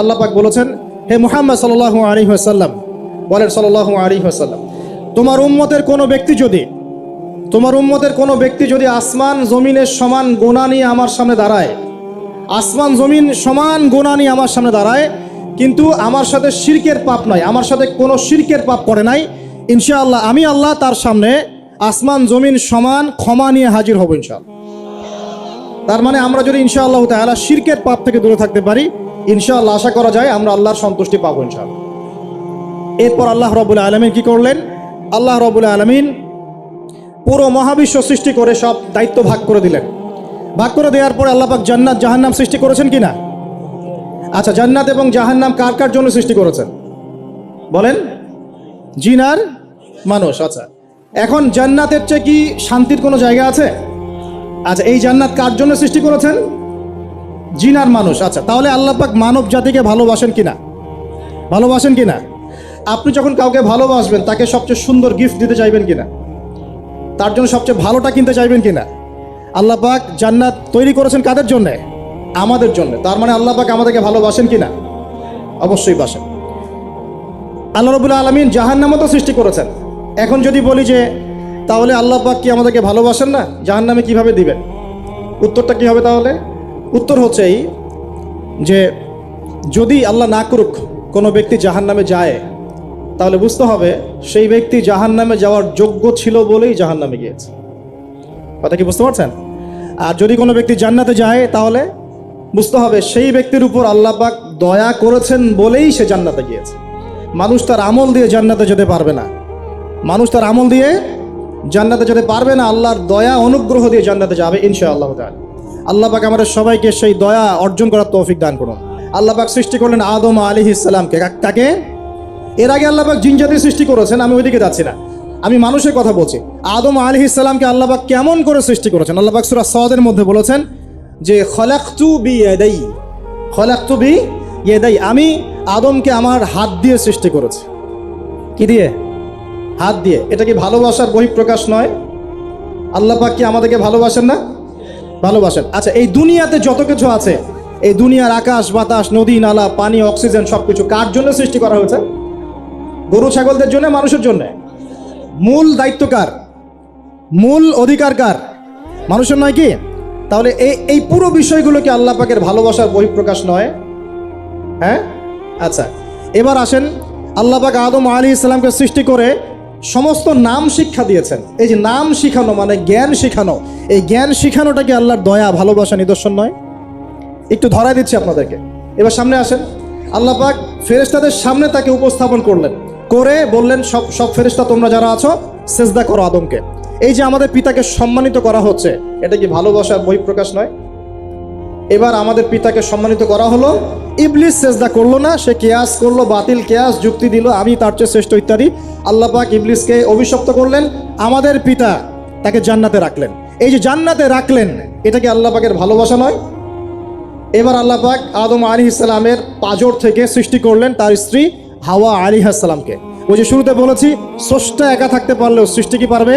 আল্লাহ পাক বলেছেন, হে মুহাম্মদ সাল্লাল্লাহু আলাইহি ওয়াসাল্লাম, বলেন সাল্লাল্লাহু আলাইহি ওয়াসাল্লাম, তোমার উম্মতের কোনো ব্যক্তি যদি, তোমার উম্মতের কোনো ব্যক্তি যদি আসমান জমিনের সমান গোনা নিয়ে আমার সামনে দাঁড়ায়, আসমান জমিন সমান গোনা নিয়ে আমার সামনে দাঁড়ায়, কিন্তু আমার সাথে শিরকের পাপ নয় আমার সাথে কোনো শিরকের পাপ করে নাই, ইনশাআল্লাহ আমি আল্লাহ তার সামনে আসমান জমিন সমান ক্ষমা নিয়ে হাজির হব ইনশাআল্লাহ। তার মানে আমরা যদি ইনশাআল্লাহ তাআলা শিরকের পাপ থেকে দূরে থাকতে পারি ইনশাআল্লাহ আশা করা যায় আমরা আল্লাহর সন্তুষ্টি পাবো ইনশাআল্লাহ। এরপর আল্লাহ রবুল আলমিন কি করলেন? আল্লাহ রবুল আলমিন পুরো মহাবিশ্ব সৃষ্টি করে সব দায়িত্ব ভাগ করে দিলেন। ভাগ করে দেওয়ার পরে আল্লাহ পাক জান্নাত, জাহান্নাম সৃষ্টি করেছেন কি না আচ্ছা জান্নাত এবং জাহান্নাম কার কার জন্য সৃষ্টি করেছেন? বলেন। জিনার মানুষ আচ্ছা। এখন জান্নাতের চেয়ে কি শান্তির কোনো জায়গা আছে? আচ্ছা এই জান্নাত কার জন্য সৃষ্টি করেছেন? জিনার মানুষ। আচ্ছা তাহলে আল্লাহ পাক মানব জাতিকে ভালোবাসেন কিনা? ভালোবাসেন কিনা? আপনি যখন কাউকে ভালোবাসবেন, তাকে সবচেয়ে সুন্দর গিফট দিতে চাইবেন কিনা? তার জন্য সবচেয়ে ভালোটা কিনতে চাইবেন কিনা? আল্লাহ পাক জান্নাত তৈরি করেছেন কাদের জন্য? আমাদের জন্য। তার মানে আল্লাহ পাক আমাদেরকে ভালোবাসেন কিনা? অবশ্যই বাসেন। আল্লাহ রবুল্লা আলমিন জাহান্নামও তো সৃষ্টি করেছেন। এখন যদি বলি যে, তাহলে আল্লাহ পাক কি আমাদেরকে ভালোবাসেন না? জাহান্নামে কীভাবে দিবেন? উত্তরটা কি হবে তাহলে? উত্তর হচ্ছে এই যে যদি আল্লাহ না করুক কোনো ব্যক্তি জাহান নামে যায়, তাহলে বুঝতে হবে সেই ব্যক্তি জাহান্নামে যাওয়ার যোগ্য ছিল বলেই জাহান্নামে গিয়েছে। কথা কি বুঝতে পারছেন? আর যদি কোনো ব্যক্তি জান্নাতে যায়, তাহলে বুঝতে হবে সেই ব্যক্তির উপর আল্লাহ পাক দয়া করেছেন বলেই সে জান্নাতে গিয়েছে। মানুষ তার আমল দিয়ে জান্নাতে যেতে পারবে না। মানুষ তার আমল দিয়ে জান্নাতে যেতে পারবে না, আল্লাহর দয়া অনুগ্রহ দিয়ে জান্নাতে যাবে ইনশা আল্লাহ আল্লাহ পাক আমাদের সবাইকে সেই দয়া অর্জন করার তৌফিক দান করুন। আল্লাহ পাক সৃষ্টি করলেন আদম আলী ইসলামকে তাকে এর আগে আল্লাহ পাক জিন জাতির সৃষ্টি করেছেন, আমি ওইদিকে যাচ্ছি না। আমি মানুষের কথা বলছি। আদম আলী ইসলামকে আল্লাহ পাক কেমন করে সৃষ্টি করেছেন? আল্লাহ পাক সুরা সদের মধ্যে বলেছেন যে, খলাক্তু বি ইয়াদাই খলাক্তু বি ইয়াদাই আমি আদমকে আমার হাত দিয়ে সৃষ্টি করেছি। কি দিয়ে? হাত দিয়ে। এটা কি ভালোবাসার বহিঃপ্রকাশ নয়? আল্লাহ পাক কি আমাদেরকে ভালোবাসেন না? ভালোবাসেন। আচ্ছা এই দুনিয়াতে যত কিছু আছে, এই দুনিয়ার আকাশ, বাতাস, নদী, নালা, পানি, অক্সিজেন সব কিছু কার জন্য সৃষ্টি করা হয়েছে? গরু, ছাগলদের জন্য, মানুষের জন্য? মূল দায়িত্ব কার? মূল অধিকার কার? মানুষের নয় কি? তাহলে এই এই পুরো বিষয়গুলো কি আল্লাহ পাকের ভালোবাসার বহিঃপ্রকাশ নয়। হ্যাঁ? আচ্ছা এবার আসেন, আল্লাহ পাক আদম আলী ইসলামকে সৃষ্টি করে সমস্ত নাম শিক্ষা দিয়েছেন। এই যে নাম শিখানো মানে জ্ঞান শিখানো। এই জ্ঞান শিখানোটা কি আল্লাহর দয়া, ভালোবাসা, নিদর্শন নয়? একটু ধরাই দিচ্ছি আপনাদেরকে। এবার সামনে আসেন। আল্লাহ পাক ফেরেশতাদের সামনে তাকে উপস্থাপন করলেন। করে বললেন, সব সব ফেরেশতা তোমরা যারা আছো, সেজদা করো আদমকে। এই যে আমাদের পিতাকে সম্মানিত করা হচ্ছে, এটা কি ভালোবাসার বহিঃপ্রকাশ নয়? এবার আমাদের পিতাকে সম্মানিত করা হলো ইবলিস সেজদা করল না, সে কেয়াস করল, বাতিল কেয়াস, যুক্তি দিল, আমি তার চেয়ে শ্রেষ্ঠ ইত্যাদি। আল্লাহ পাক ইবলিসকে অভিশপ্ত করলেন, আমাদের পিতা তাকে জান্নাতে রাখলেন। এই যে জান্নাতে রাখলেন, এটা কি আল্লাহ পাকের ভালোবাসা নয়? এবার আল্লাহ পাক আদম আলী ইসলামের পাজর থেকে সৃষ্টি করলেন তার স্ত্রী হাওয়া আলী ইসলামকে ওই যে শুরুতে বলেছি, স্রষ্টা একা থাকতে পারলেও সৃষ্টি কি পারবে?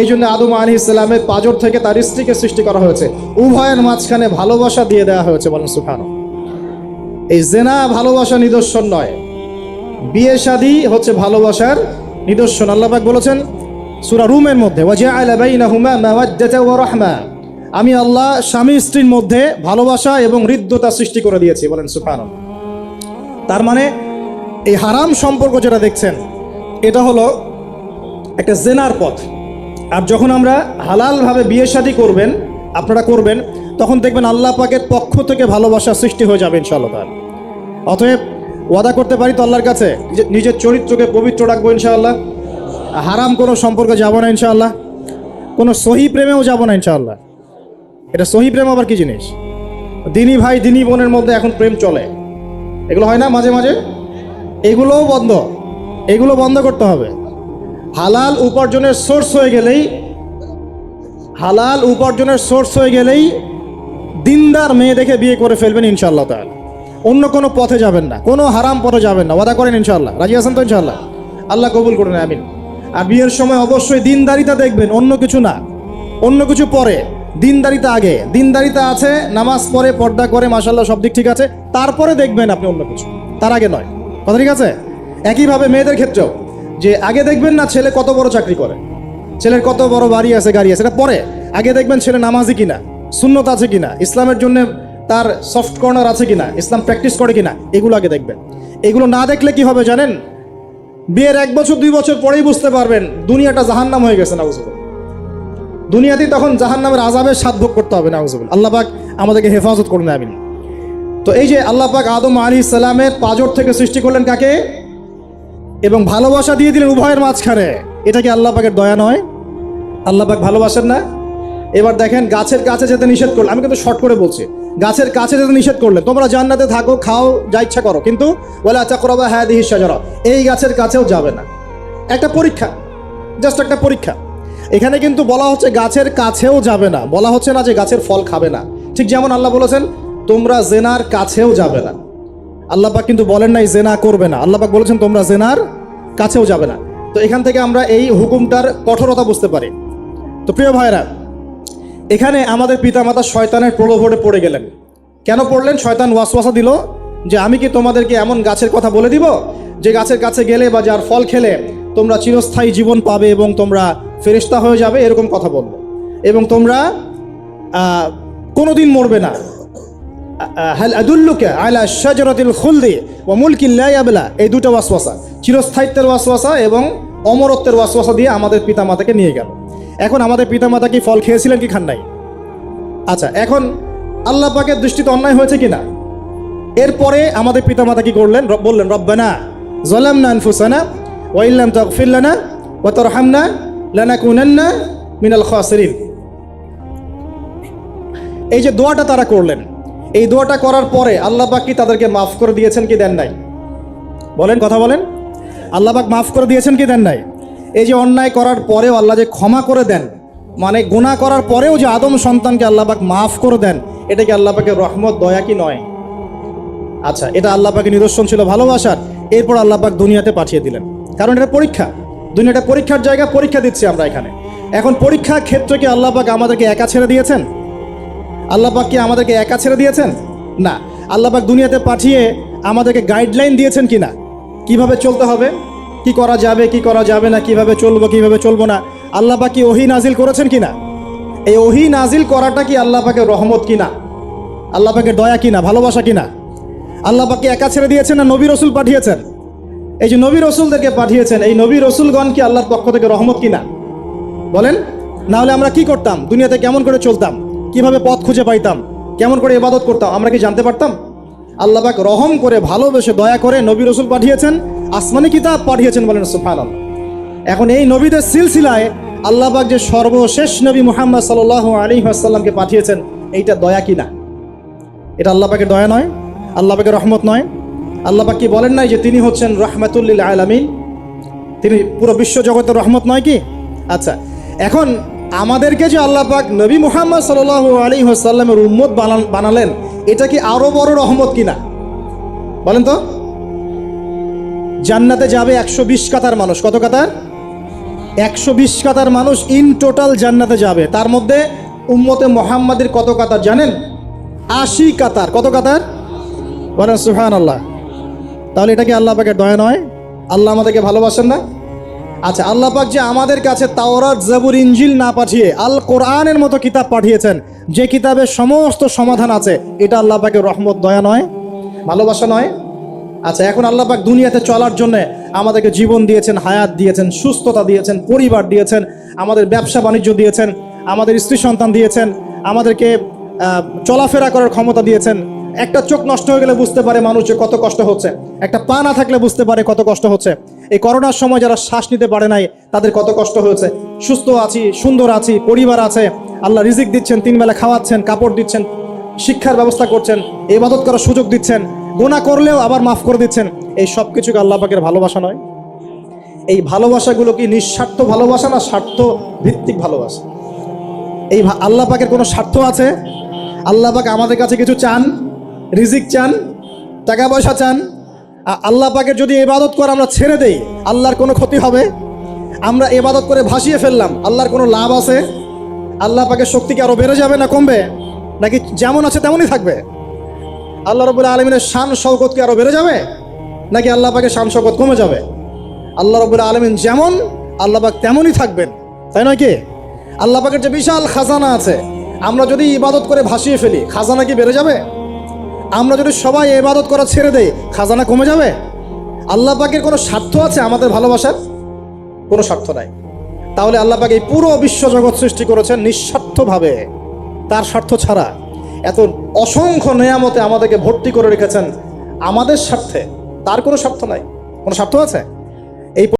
এই জন্য আদম আলী ইসলামের পাজর থেকে তার স্ত্রীকে সৃষ্টি করা হয়েছে। উভয়ের মাঝখানে ভালোবাসা দিয়ে দেওয়া হয়েছে বলেন সুখানো এই জেনা ভালোবাসা নিদর্শন নয়। বিয়ে শাদী হচ্ছে ভালোবাসার নিদর্শন। আল্লাপাক বলেছেন সুরা রুমের মধ্যে আমি আল্লাহ স্বামী স্ত্রীর মধ্যে ভালোবাসা এবং হৃদ্যতা সৃষ্টি করে দিয়েছি, বলেন সুফান তার মানে এই হারাম সম্পর্ক যেটা দেখছেন, এটা হলো একটা জেনার পথ। আর যখন আমরা হালালভাবে বিয়ে শাদী করবেন, আপনারা করবেন তখন দেখবেন আল্লাহ পাকের পক্ষ থেকে ভালোবাসা সৃষ্টি হয়ে যাবে ইনশাআল্লাহ। অতএব ওয়াদা করতে পারি তো আল্লাহর কাছে নিজের চরিত্রকে পবিত্র রাখব ইনশাআল্লাহ। হারাম কোনো সম্পর্কে যাব না ইনশাআল্লাহ। কোনো সহি প্রেমেও যাব না ইনশাআল্লাহ। এটা সহি প্রেম আবার কি জিনিস? দিনী ভাই, দিনী বোনের মধ্যে এখন প্রেম চলে। এগুলো হয় না মাঝে মাঝে? এগুলোও বন্ধ। এগুলো বন্ধ করতে হবে। হালাল উপার্জনের সোর্স হয়ে গেলেই, হালাল উপার্জনের সোর্স হয়ে গেলেই দিনদার মেয়ে দেখে বিয়ে করে ফেলবেন ইনশাল্লাহ তাহলে অন্য কোনো পথে যাবেন না, কোনো হারাম পথে যাবেন না। ওয়াদা করেন ইনশাল্লাহ রাজি আছেন তো ইনশাল্লাহ আল্লাহ কবুল করুন, আমিন। আর বিয়ের সময় অবশ্যই দিনদারিতা দেখবেন, অন্য কিছু না। অন্য কিছু পরে, দিনদারিতা আগে। দিনদারিতা আছে, নামাজ পড়ে, পর্দা করে মাসাল্লাহ সব দিক ঠিক আছে। তারপরে দেখবেন আপনি অন্য কিছু। তার আগে নয়। কথা ঠিক আছে? একইভাবে মেয়েদের ক্ষেত্রেও, যে আগে দেখবেন না ছেলে কত বড় চাকরি করে। ছেলের কত বড় বাড়ি আছে, গাড়ি আছে, এটা পরে। আগে দেখবেন ছেলে নামাজি কিনা। সুন্নত আছে কিনা? ইসলামের জন্য তার সফট কর্নার আছে কিনা? ইসলাম প্র্যাকটিস করে কিনা? এগুলো আগে দেখবেন। এগুলো না দেখলে কি হবে জানেন? বিয়ের এক বছর, দুই বছর পরেই বুঝতে পারবেন, দুনিয়াটা জাহান্নাম হয়ে গেছে, নাউজুবিল্লাহ। দুনিয়াতেই তখন জাহান্নামের আজাবের স্বাদ ভোগ করতে হবে, নাউজুবিল্লাহ। আল্লাহ পাক আমাদেরকে হেফাজত করুন, আমিন। তো এই যে আল্লাহ পাক আদম আলী ইসলামের পাজর থেকে সৃষ্টি করলেন কাকে? এবং ভালোবাসা দিয়ে দিলেন উভয়ের মাঝখানে। এটা কি আল্লাহ পাকের দয়া নয়? আল্লাহ পাক ভালোবাসেন না? এবার দেখেন গাছের কাছে যেতে নিষেধ করলেন আমি কিন্তু শর্ট করে বলছি, গাছের কাছে যেতে নিষেধ করলেন তোমরা জান্নাতে থাকো, খাও, যা ইচ্ছা করো, কিন্তু বলে আচ্ছা করবা হ্যাঁ দিহি সাজারা এই গাছের কাছেও যাবে না। একটা পরীক্ষা জাস্ট একটা পরীক্ষা। এখানে কিন্তু বলা হচ্ছে গাছের কাছেও যাবে না, বলা হচ্ছে না যে গাছের ফল খাবে না। ঠিক যেমন আল্লাহ বলেছেন, তোমরা জেনার কাছেও যাবে না। আল্লাহ পাক কিন্তু বলেন নাই জেনা করবে না। আল্লাহ পাক বলেছেন, তোমরা জেনার কাছেও যাবে না। তো এখান থেকে আমরা এই হুকুমটার কঠোরতা বুঝতে পারি। তো প্রিয় ভাইরা এখানে আমাদের পিতামাতা শয়তানের প্রলোভনে পড়ে গেলেন। কেন পড়লেন? শয়তান ওয়াসওয়াসা দিল যে, আমি কি তোমাদেরকে এমন গাছের কথা বলে দিব? যে গাছের কাছে গেলে বা যার ফল খেলে তোমরা চিরস্থায়ী জীবন পাবে এবং তোমরা ফেরিস্তা হয়ে যাবে? এরকম কথা বলব এবং তোমরা কোনোদিন মরবে না। হাল আদুল্লুকে আলা খুলদি ও মুলকিল লা ইয়াবলা। এই দুটো ওয়াসওয়াসা। চিরস্থায়িত্বের ওয়াসওয়াসা এবং অমরত্বের ওয়াসওয়াসা দিয়ে আমাদের পিতামাতাকে নিয়ে গেল। এখন আমাদের পিতামাতা কি ফল খেয়েছিলেন কি খান নাই? আচ্ছা এখন আল্লাহ পাকের দৃষ্টিতে অন্যায় হয়েছে কিনা? এরপরে আমাদের পিতামাতা কি করলেন? বললেন, রব্বানা জলামনা আনফুসানা ওয়া ইল্লাম তাগফির লানা ওয়া তারহামনা লানাকুনান্না মিনাল খাসিরিন. এই যে দোয়াটা তারা করলেন, এই দোয়াটা করার পরে আল্লাহ পাক কি তাদেরকে মাফ করে দিয়েছেন কি দেন নাই? বলেন, কথা বলেন। আল্লাহ পাক মাফ করে দিয়েছেন কি দেন নাই? এই যে অন্যায় করার পরেও আল্লাহ যে ক্ষমা করে দেন মানে গুনাহ করার পরেও যে আদম সন্তানকে আল্লাহ পাক মাফ করে দেন, এটা কি আল্লাহ পাকের রহমত, দয়া কি নয়? আচ্ছা এটা আল্লাহ পাকের নিদর্শন ছিল ভালোবাসার, এরপর আল্লাহ পাক দুনিয়াতে পাঠিয়ে দিলেন। কারণ এটা পরীক্ষা। দুনিয়াটা পরীক্ষার জায়গা, পরীক্ষা দিচ্ছি আমরা এখানে। এখন পরীক্ষা ক্ষেত্রে কি আল্লাহ পাক আমাদেরকে একা ছেড়ে দিয়েছেন? আল্লাহ পাক কি আমাদেরকে একা ছেড়ে দিয়েছেন? না। আল্লাহ পাক দুনিয়াতে পাঠিয়ে আমাদেরকে গাইডলাইন দিয়েছেন কি না? কীভাবে চলতে হবে? কি করা যাবে, কি করা যাবে না, কীভাবে চলবো কীভাবে চলবো না, আল্লাহ পাক কি ওহি নাজিল করেছেন কি না এই ওহি নাজিল করাটা কি আল্লাহ পাকের রহমত কিনা? আল্লাহ পাকের দয়া কিনা, ভালোবাসা কিনা? আল্লাহ পাকে একা ছেড়ে দিয়েছেন না নবী রসুল পাঠিয়েছেন? এই যে নবী রসুলদেরকে পাঠিয়েছেন, এই নবী রসুলগণ কি আল্লাহর পক্ষ থেকে রহমত কিনা? বলেন না হলে আমরা কি করতাম? দুনিয়াতে কেমন করে চলতাম? কীভাবে পথ খুঁজে পাইতাম? কেমন করে ইবাদত করতাম? আমরা কি জানতে পারতাম? আল্লাহ পাক রহম করে, ভালোবেসে, দয়া করে নবী রসুল পাঠিয়েছেন আসমানি কিতাব পাঠিয়েছেন বলেন সুফান এখন এই নবীদের সিলসিলায় আল্লাহ পাক যে সর্বশেষ নবী মুহাম্মদ সাল আলী আসাল্লামকে পাঠিয়েছেন, এইটা দয়া কিনা এটা আল্লাহ পাকের দয়া নয় আল্লাহ পাকের রহমত নয়। আল্লাহ পাক কি বলেন নাই যে তিনি হচ্ছেন রহমাতুল্লিল আলামিন? তিনি পুরো বিশ্ব জগতের রহমত নয় কি? আচ্ছা এখন আমাদেরকে যে আল্লাহ পাক নবী মুহাম্মদ সাল আলী সাল্লামের উম্মত বানালেন, এটা কি আরও বড় রহমত কিনা বলেন তো। জান্নাতে যাবে একশো বিশ কাতার মানুষ। কত কাতার? একশো বিশ কাতার মানুষ ইন টোটাল জান্নাতে যাবে। তার মধ্যে উম্মতে মোহাম্মদের কত কাতার জানেন? আশি কাতার। কত কাতার? বলেন সুহান আল্লাহ তাহলে এটা কি আল্লাহ পাকের দয়া নয়? আল্লাহ আমাদেরকে ভালোবাসেন না? আচ্ছা আল্লাহ পাক যে আমাদের কাছে তাওরাত, জাবুর ইঞ্জিল না পাঠিয়ে আল কোরআনের মতো কিতাব পাঠিয়েছেন, যে কিতাবের সমস্ত সমাধান আছে, এটা আল্লাহ পাকের রহমত, দয়া নয়? ভালোবাসা নয়? আচ্ছা এখন আল্লাহ পাক দুনিয়াতে চলার জন্য আমাদেরকে জীবন দিয়েছেন, হায়াত দিয়েছেন, সুস্থতা দিয়েছেন, পরিবার দিয়েছেন, আমাদের ব্যবসা বাণিজ্য দিয়েছেন, আমাদের স্ত্রী সন্তান দিয়েছেন, আমাদেরকে চলাফেরা করার ক্ষমতা দিয়েছেন। একটা চোখ নষ্ট হয়ে গেলে বুঝতে পারে মানুষ যে কত কষ্ট হচ্ছে। একটা পা না থাকলে বুঝতে পারে কত কষ্ট হচ্ছে। এই করোনার সময় যারা শ্বাস নিতে পারে নাই, তাদের কত কষ্ট হয়েছে। সুস্থ আছি, সুন্দর আছি, পরিবার আছে। আল্লাহ রিজিক দিচ্ছেন তিন বেলা খাওয়াচ্ছেন, কাপড় দিচ্ছেন শিক্ষার ব্যবস্থা করছেন, ইবাদত করার সুযোগ দিচ্ছেন গোনা করলেও আবার মাফ করে দিচ্ছেন। এই সব কিছুকে আল্লাহ পাকের ভালোবাসা নয়। এই ভালোবাসাগুলো কি নিঃস্বার্থ ভালোবাসা না স্বার্থ ভিত্তিক ভালোবাসা? এই আল্লাহ পাকের কোনো স্বার্থ আছে? আল্লাহ পাক আমাদের কাছে কিছু চান, রিজিক চান, টাকা পয়সা চান। আল্লাহ পাকের যদি ইবাদত করে আমরা ছেড়ে দেই, আল্লাহর কোনো ক্ষতি হবে? আমরা ইবাদত করে ভাসিয়ে ফেললাম, আল্লাহর কোনো লাভ আছে? আল্লাহ পাকের শক্তি কি আরও বেড়ে যাবে না কমবে? নাকি যেমন আছে তেমনই থাকবে? আল্লাহ রবুল আলমিনের শান শৌকত কি আরও বেড়ে যাবে? নাকি আল্লাহ পাকের শান শৌকত কমে যাবে? আল্লাহ রবুল আলমিন যেমন, আল্লাহ পাক তেমনই থাকবেন। তাই নয় কি? আল্লাহ পাকের যে বিশাল খাজানা আছে, আমরা যদি ইবাদত করে ভাসিয়ে ফেলি, খাজানা কি বেড়ে যাবে? আমরা যদি সবাই ইবাদত করা ছেড়ে দেই, খাজানা কমে যাবে? আল্লাহ পাকের কোনো স্বার্থ আছে আমাদের ভালোবাসার? কোনো স্বার্থ নাই। তাহলে আল্লাহ পাক এই পুরো বিশ্বজগৎ সৃষ্টি করেছেন নিঃস্বার্থভাবে। তার স্বার্থ ছাড়া এত অসংখ্য নেয়ামতে আমাদেরকে ভর্তি করে রেখেছেন। আমাদের স্বার্থে তার কোনো স্বার্থ নাই। কোনো স্বার্থ আছে?